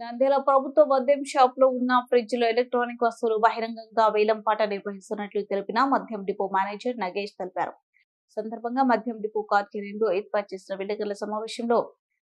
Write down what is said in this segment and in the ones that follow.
నంద్యాల ప్రభుత్వ మద్యం షాప్లో ఉన్న ఫ్రిడ్జ్లో ఎలక్ట్రానిక్ వస్తువులు బహిరంగంగా వేలం పాట నిర్వహిస్తున్నట్లు తెలిపిన మద్యం డిపో మేనేజర్ నగేష్ తెలిపారు. సందర్భంగా మద్యం డిపో కార్యాలయంలో ఏర్పాటు చేసిన విలేకరుల సమావేశంలో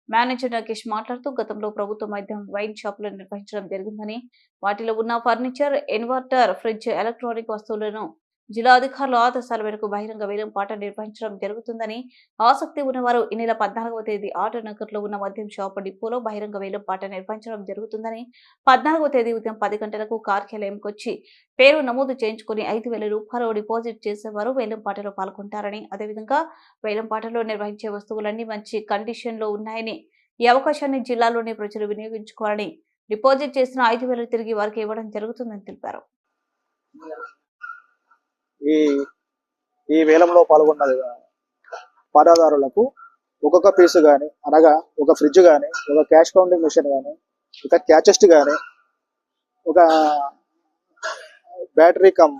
మేనేజర్ నగేష్ మాట్లాడుతూ గతంలో ప్రభుత్వ మద్యం వైన్ షాపులు నిర్వహించడం జరిగిందని వాటిలో ఉన్న ఫర్నిచర్ ఇన్వర్టర్ ఫ్రిడ్జ్ ఎలక్ట్రానిక్ వస్తువులను జిల్లా అధికారుల ఆదేశాల మేరకు బహిరంగ వేలం పాట నిర్వహించడం జరుగుతుందని ఆసక్తి ఉన్నవారు ఈ నెల పద్నాలుగవ తేదీ ఆటో నగర్లో ఉన్న మద్యం షాప్ డిపోలో బహిరంగ వేలం పాట నిర్వహించడం జరుగుతుందని పద్నాలుగవ తేదీ ఉదయం పది గంటలకు కార్యాలయంకి వచ్చి పేరు నమోదు చేయించుకుని ఐదు వేల రూపాయలు డిపాజిట్ చేసేవారు వేలం పాటలో పాల్గొంటారని అదేవిధంగా వేలం పాటలో నిర్వహించే వస్తువులన్నీ మంచి కండిషన్లో ఉన్నాయని ఈ అవకాశాన్ని జిల్లాలోని ప్రజలు వినియోగించుకోవాలని డిపాజిట్ చేసిన ఐదు వేలు తిరిగి వారికి ఇవ్వడం జరుగుతుందని తెలిపారు. ఈ ఈ వేలంలో పాల్గొన్న వాటాదారులకు ఒక్కొక్క పీసు కానీ అనగా ఒక ఫ్రిడ్జ్ కానీ ఒక క్యాష్ కౌంటింగ్ మిషన్ కానీ ఒక క్యాచెస్ట్ కానీ ఒక battery cum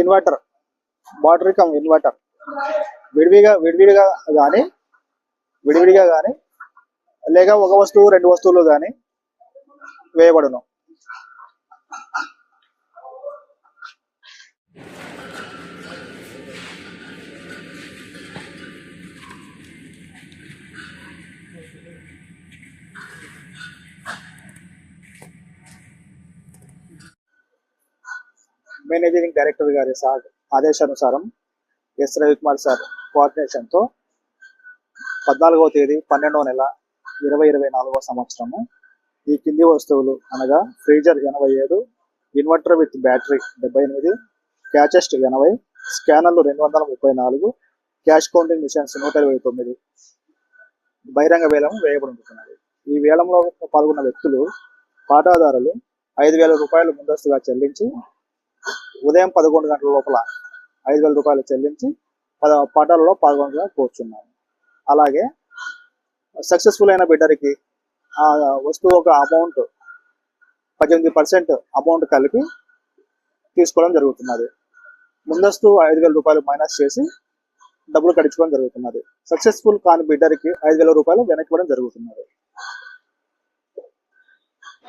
inverter battery cum inverter విడివిగా విడివిడిగా కానీ విడివిడిగా కానీ లేక ఒక వస్తువు రెండు వస్తువులు కానీ వేయబడును. మేనేజింగ్ డైరెక్టర్ గారి సార్ ఆదేశానుసారం ఎస్ రవికుమార్ సార్ కోఆర్డినేషన్తో పద్నాలుగవ తేదీ పన్నెండవ నెల ఇరవై ఇరవై నాలుగవ సంవత్సరము ఈ కింది వస్తువులు అనగా ఫ్రీజర్ ఎనభై ఏడు ఇన్వర్టర్ విత్ బ్యాటరీ డెబ్బై ఎనిమిది క్యాచెస్ట్ ఎనభై స్కానర్లు రెండు వందల ముప్పై నాలుగు క్యాష్ కౌంటింగ్ మిషన్స్ నూట ఇరవై తొమ్మిది. బహిరంగ వేలం ఉంటున్నది. ఈ వేలంలో పాల్గొన్న వ్యక్తులు పాటాదారులు ఐదు వేల రూపాయలు ముందస్తుగా చెల్లించి ఉదయం పదకొండు గంటల లోపల ఐదు వేల రూపాయలు చెల్లించి పద పాఠాలలో పాల్గొనగా కోరుచున్నాను. అలాగే సక్సెస్ఫుల్ అయిన బిడ్డరికి ఆ వస్తువు ఒక అమౌంట్ పద్దెనిమిది పర్సెంట్ అమౌంట్ కలిపి తీసుకోవడం జరుగుతున్నది. ముందస్తు ఐదు వేల రూపాయలు మైనస్ చేసి డబ్బులు కట్టించుకోవడం జరుగుతున్నది. సక్సెస్ఫుల్ కాని బిడ్డరికి ఐదు వేల రూపాయలు వెనక్కి ఇవ్వడం జరుగుతున్నది.